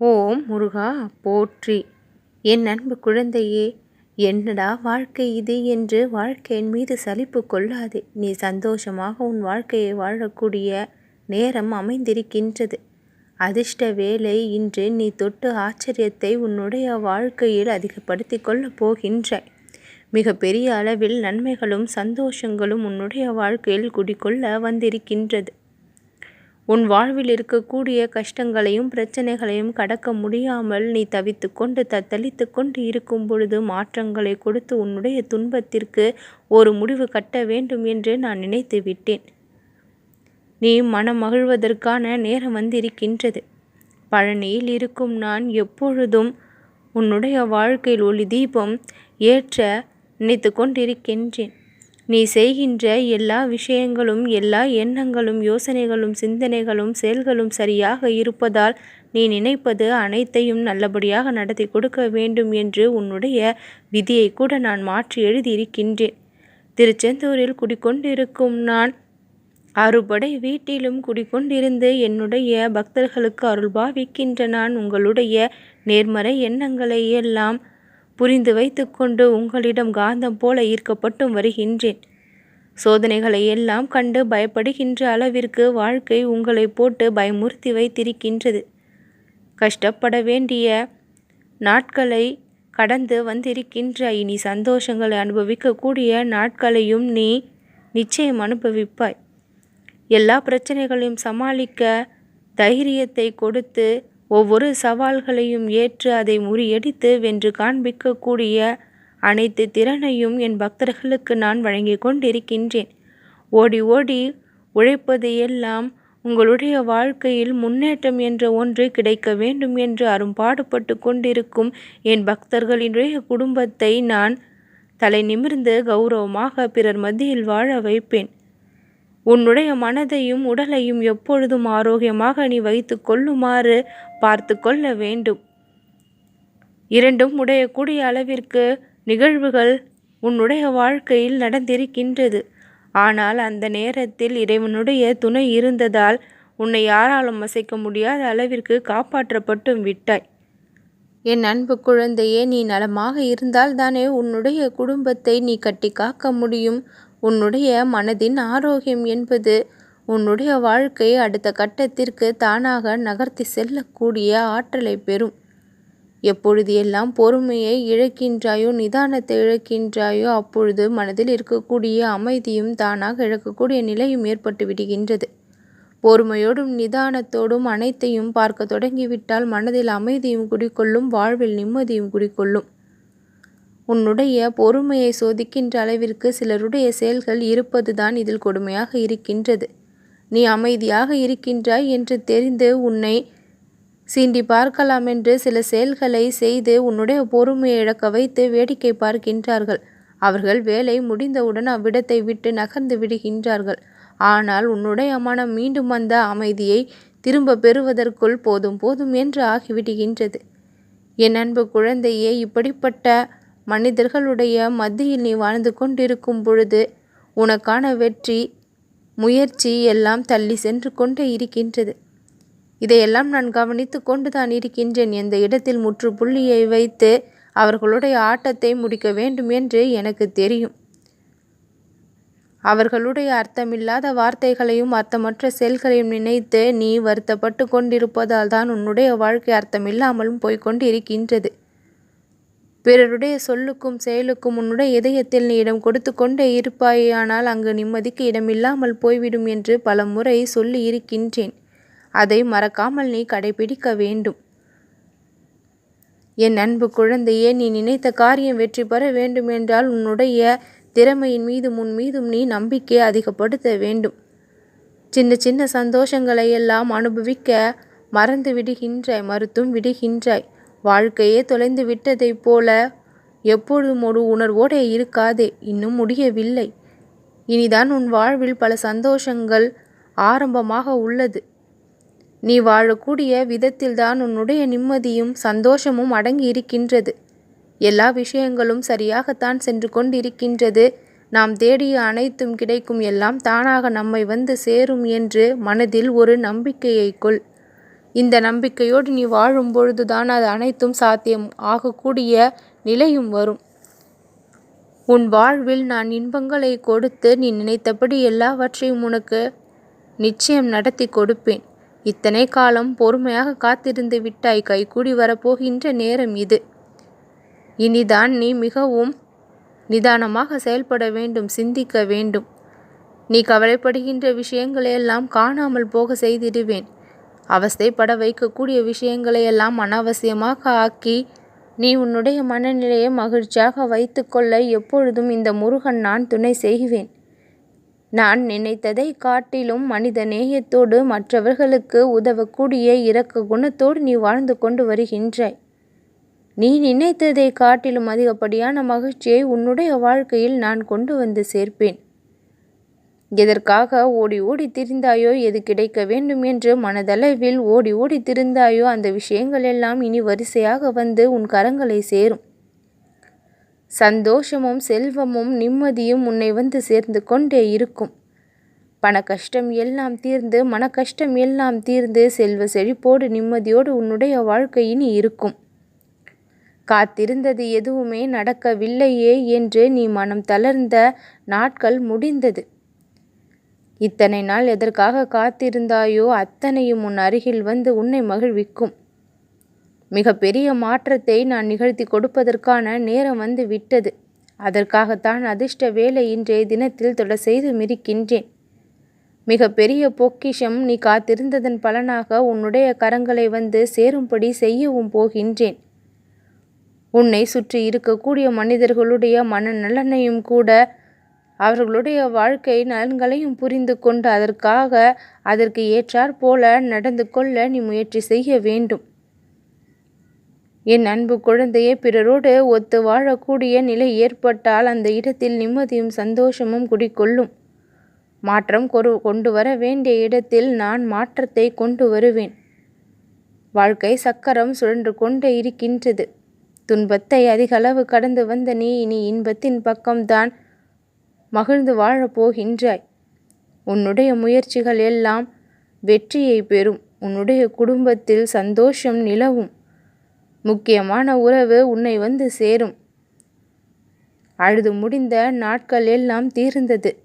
ஓம் முருகா போற்றி. என் அன்பு குழந்தையே என்னடா வாழ்க்கை இது என்று வாழ்க்கையின் மீது சலிப்பு கொள்ளாதே. நீ சந்தோஷமாக உன் வாழ்க்கையை வாழக்கூடிய நேரம் அமைந்திருக்கின்றது. அதிர்ஷ்ட வேலை இன்று நீ தொட்டு ஆச்சரியத்தை உன்னுடைய வாழ்க்கையில் அதிகப்படுத்தி கொள்ளப் போகின்றாய். மிக பெரிய அளவில் நன்மைகளும் சந்தோஷங்களும் உன்னுடைய வாழ்க்கையில் குடிக்கொள்ள வந்திருக்கின்றது. உன் வாழ்வில் இருக்கக்கூடிய கஷ்டங்களையும் பிரச்சனைகளையும் கடக்க முடியாமல் நீ தவித்து கொண்டு தத்தளித்து கொண்டு இருக்கும் பொழுது மாற்றங்களை கொடுத்து உன்னுடைய துன்பத்திற்கு ஒரு முடிவு கட்ட வேண்டும் என்று நான் நினைத்து விட்டேன். நீ மனம் மகிழ்வதற்கான நேரம் வந்திருக்கின்றது. பழனியில் இருக்கும் நான் எப்பொழுதும் உன்னுடைய வாழ்க்கையில் ஒளி தீபம் ஏற்ற நினைத்து கொண்டிருக்கின்றேன். நீ செய்கின்ற எல்லா விஷயங்களும் எல்லா எண்ணங்களும் யோசனைகளும் சிந்தனைகளும் செயல்களும் சரியாக இருப்பதால் நீ நினைப்பது அனைத்தையும் நல்லபடியாக நடத்தி கொடுக்க வேண்டும் என்று உன்னுடைய விதியை கூட நான் மாற்றி எழுதியிருக்கின்றேன். திருச்செந்தூரில் குடிக்கொண்டிருக்கும் நான் அறுபடை வீட்டிலும் குடிக்கொண்டிருந்து என்னுடைய பக்தர்களுக்கு அருள் பாவிக்கின்ற நான் உங்களுடைய நேர்மறை எண்ணங்களை எல்லாம் புரிந்து வைத்துக்கொண்டு உங்களிடம் காந்தம் போல ஈர்க்கப்பட்டும் வருகின்றேன். சோதனைகளை எல்லாம் கண்டு பயப்படுகின்ற அளவிற்கு வாழ்க்கை உங்களை போட்டு பயமுறுத்தி வைத்திருக்கின்றது. கஷ்டப்பட வேண்டிய நாட்களை கடந்து வந்திருக்கின்ற இனி சந்தோஷங்களை அனுபவிக்கக்கூடிய நாட்களையும் நீ நிச்சயம் அனுபவிப்பாய். எல்லா பிரச்சனைகளையும் சமாளிக்க தைரியத்தை கொடுத்து ஒவ்வொரு சவால்களையும் ஏற்று அதை முறியடித்து வென்று காண்பிக்கக்கூடிய அனைத்து திறனையும் என் பக்தர்களுக்கு நான் வழங்கி கொண்டிருக்கின்றேன். ஓடி ஓடி உழைப்பது எல்லாம் உங்களுடைய வாழ்க்கையில் முன்னேற்றம் என்ற ஒன்று கிடைக்க வேண்டும் என்று அரும்பாடுபட்டு கொண்டிருக்கும் என் பக்தர்களினுடைய குடும்பத்தை நான் தலை நிமிர்ந்து கௌரவமாக பிறர் மத்தியில் வாழ வைப்பேன். உன்னுடைய மனதையும் உடலையும் எப்பொழுதும் ஆரோக்கியமாக நீ வைத்து கொள்ளுமாறு பார்த்து கொள்ள வேண்டும். இரண்டும் உடையக்கூடிய அளவிற்கு நிகழ்வுகள் உன்னுடைய வாழ்க்கையில் நடந்திருக்கின்றது. ஆனால் அந்த நேரத்தில் இறைவனுடைய துணை இருந்ததால் உன்னை யாராலும் அசைக்க முடியாத அளவிற்கு காப்பாற்றப்பட்டும் விட்டாய். என் அன்பு குழந்தையே நீ நலமாக இருந்தால் தானே உன்னுடைய குடும்பத்தை நீ கட்டி காக்க முடியும். உன்னுடைய மனதின் ஆரோக்கியம் என்பது உன்னுடைய வாழ்க்கை அடுத்த கட்டத்திற்கு தானாக நகர்த்தி செல்லக்கூடிய ஆற்றலை பெறும். எப்பொழுது எல்லாம் பொறுமையை இழக்கின்றாயோ நிதானத்தை இழக்கின்றாயோ அப்பொழுது மனதில் இருக்கக்கூடிய அமைதியும் தானாக இழக்கக்கூடிய நிலையும் ஏற்பட்டு விடுகின்றது. பொறுமையோடும் நிதானத்தோடும் அனைத்தையும் பார்க்க தொடங்கிவிட்டால் மனதில் அமைதியும் குடிக்கொள்ளும் வாழ்வில் நிம்மதியும் குடிக்கொள்ளும் உன்னுடைய பொறுமையை சோதிக்கின்ற அளவிற்கு சிலருடைய செயல்கள் இருப்பதுதான் இதில் கொடுமையாக இருக்கின்றது. நீ அமைதியாக இருக்கின்றாய் என்று தெரிந்து உன்னை சீண்டி பார்க்கலாம் என்று சில செயல்களை செய்து உன்னுடைய பொறுமையை இழக்க வைத்து வேடிக்கை பார்க்கின்றார்கள். அவர்கள் வேலை முடிந்தவுடன் அவ்விடத்தை விட்டு நகர்ந்து விடுகின்றார்கள். ஆனால் உன்னுடைய மனம் மீண்டும் அந்த அமைதியை திரும்ப பெறுவதற்குள் போதும் போதும் என்று ஆகிவிடுகின்றது. என் அன்பு குழந்தையே இப்படிப்பட்ட மனிதர்களுடைய மத்தியில் நீ வாழ்ந்து கொண்டிருக்கும் பொழுது உனக்கான வெற்றி முயற்சி எல்லாம் தள்ளி சென்று கொண்டே இருக்கின்றது. இதையெல்லாம் நான் கவனித்து கொண்டு தான் இருக்கின்றேன். எந்த இடத்தில் முற்றுப்புள்ளியை வைத்து அவர்களுடைய ஆட்டத்தை முடிக்க வேண்டும் என்று எனக்கு தெரியும். அவர்களுடைய அர்த்தமில்லாத வார்த்தைகளையும் அர்த்தமற்ற செயல்களையும் நினைத்து நீ வருத்தப்பட்டு கொண்டிருப்பதால் தான் உன்னுடைய வாழ்க்கை அர்த்தமில்லாமலும் போய்கொண்டு இருக்கின்றது பிறருடைய சொல்லுக்கும் செயலுக்கும் உன்னுடைய இதயத்தில் நீ இடம் கொடுத்து கொண்டே இருப்பாயானால் அங்கு நிம்மதிக்கு இடமில்லாமல் போய்விடும் என்று பல முறை சொல்லி இருக்கின்றேன். அதை மறக்காமல் நீ கடைபிடிக்க வேண்டும். என் அன்பு குழந்தையே நீ நினைத்த காரியம் வெற்றி பெற வேண்டும் என்றால் உன்னுடைய திறமையின் மீதும் உன் மீதும் நீ நம்பிக்கை அதிகப்படுத்த வேண்டும். சின்ன சின்ன சந்தோஷங்களை எல்லாம் அனுபவிக்க மறந்து விடுகின்றாய் மறுத்தும் விடுகின்றாய். வாழ்க்கையே தொலைந்து விட்டதைப் போல எப்பொழுதும் ஒரு உணர்வோடே இருக்காதே இன்னும் முடியவில்லை. இனிதான் உன் வாழ்வில் பல சந்தோஷங்கள் ஆரம்பமாக உள்ளது. நீ வாழக்கூடிய விதத்தில்தான் உன்னுடைய நிம்மதியும் சந்தோஷமும் அடங்கி இருக்கின்றது எல்லா விஷயங்களும் சரியாகத்தான் சென்று கொண்டிருக்கின்றது. நாம் தேடிய அனைத்தும் கிடைக்கும். எல்லாம் தானாக நம்மை வந்து சேரும் என்று மனதில் ஒரு நம்பிக்கையை கொள். இந்த நம்பிக்கையோடு நீ வாழும் பொழுதுதான் அது அனைத்தும் சாத்தியம். ஆகக்கூடிய நிலையும் வரும். உன் வாழ்வில் நான் இன்பங்களை கொடுத்து நீ நினைத்தபடி எல்லாவற்றையும் உனக்கு நிச்சயம் நடத்தி கொடுப்பேன். இத்தனை காலம் பொறுமையாக காத்திருந்து விட்டாய். கைகூடி வரப்போகின்ற நேரம் இது. இனிதான் நீ மிகவும் நிதானமாக செயல்பட வேண்டும் சிந்திக்க வேண்டும். நீ கவலைப்படுகின்ற விஷயங்களையெல்லாம் காணாமல் போக செய்திடுவேன். அவஸ்தைப்பட வைக்கக்கூடிய விஷயங்களையெல்லாம் அனாவசியமாக ஆக்கி நீ உன்னுடைய மனநிலையை மகிழ்ச்சியாக வைத்துக்கொள்ள எப்பொழுதும் இந்த முருகன் நான் துணை செய்வேன். நான் நினைத்ததை காட்டிலும் மனித நேயத்தோடு மற்றவர்களுக்கு உதவக்கூடிய இரக்க குணத்தோடு நீ வாழ்ந்து கொண்டு வருகின்றாய். நீ நினைத்ததை காட்டிலும் அதிகப்படியான மகிழ்ச்சியை உன்னுடைய வாழ்க்கையில் நான் கொண்டு வந்து சேர்ப்பேன். எதற்காக ஓடி ஓடி திரிந்தாயோ எது கிடைக்க வேண்டும் என்று மனதளவில் ஓடி ஓடி திரிந்தாயோ அந்த விஷயங்கள் எல்லாம் இனி வரிசையாக வந்து உன் கரங்களை சேரும். சந்தோஷமும் செல்வமும் நிம்மதியும் உன்னை வந்து சேர்ந்து கொண்டே இருக்கும். பண கஷ்டம் எல்லாம் தீர்ந்து மன கஷ்டம் எல்லாம் தீர்ந்து செல்வ செழிப்போடு நிம்மதியோடு உன்னுடைய வாழ்க்கை இனி இருக்கும். காத்திருந்தது எதுவுமே நடக்கவில்லையே என்று நீ மனம் தளர்ந்த நாட்கள் முடிந்தது. இத்தனை நாள் எதற்காக காத்திருந்தாயோ அத்தனையும் உன் அருகில் வந்து உன்னை மகிழ்விக்கும். மிக பெரிய மாற்றத்தை நான் நிகழ்த்தி கொடுப்பதற்கான நேரம் வந்து விட்டது. அதற்காகத்தான் அதிர்ஷ்ட வேலை இன்றைய தினத்தில் தொடர் செய்து மிரிக்கின்றேன் மிக பெரிய பொக்கிஷம் நீ காத்திருந்ததன் பலனாக உன்னுடைய கரங்களை வந்து சேரும்படி செய்யவும் போகின்றேன். உன்னை சுற்றி இருக்கக்கூடிய மனிதர்களுடைய மனநலனையும் கூட அவர்களுடைய வாழ்க்கை நலன்களையும் புரிந்து கொண்டு அதற்காக அதற்கு ஏற்றாற் போல நடந்து கொள்ள நீ முயற்சி செய்ய வேண்டும். என் அன்பு குழந்தையே பிறரோடு ஒத்து வாழக்கூடிய நிலை ஏற்பட்டால் அந்த இடத்தில் நிம்மதியும் சந்தோஷமும் குடிக்கொள்ளும் மாற்றம் கொரு கொண்டு வர வேண்டிய இடத்தில் நான் மாற்றத்தை கொண்டு வருவேன். வாழ்க்கை சக்கரம் சுழன்று கொண்டே இருக்கின்றது. துன்பத்தை அதிகளவு கடந்து வந்த நீ இனி இன்பத்தின் பக்கம்தான். மகிழ்ந்து வாழப் போகின்றாய். உன்னுடைய முயற்சிகள் எல்லாம் வெற்றியை பெறும். உன்னுடைய குடும்பத்தில் சந்தோஷம் நிலவும். முக்கியமான உறவு உன்னை வந்து சேரும். அழுது முடிந்த நாட்கள் எல்லாம் தீர்ந்தது.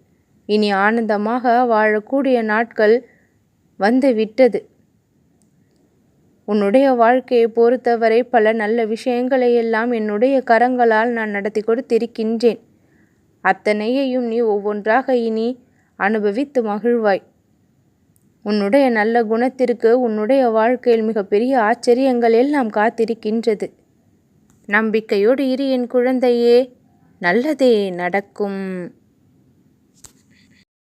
இனி ஆனந்தமாக வாழக்கூடிய நாட்கள் வந்து விட்டது உன்னுடைய வாழ்க்கையை பொறுத்தவரை பல நல்ல விஷயங்களை எல்லாம் என்னுடைய கரங்களால் நான் நடத்தி கொடுத்திருக்கின்றேன். அத்தனையையும் நீ ஒவ்வொன்றாக இனி அனுபவித்து மகிழ்வாய். உன்னுடைய நல்ல குணத்திற்கு உன்னுடைய வாழ்க்கையில் மிகப்பெரிய ஆச்சரியங்கள் எல்லாம் காத்திருக்கின்றது. நம்பிக்கையோடு இரு என் குழந்தையே நல்லதே நடக்கும்.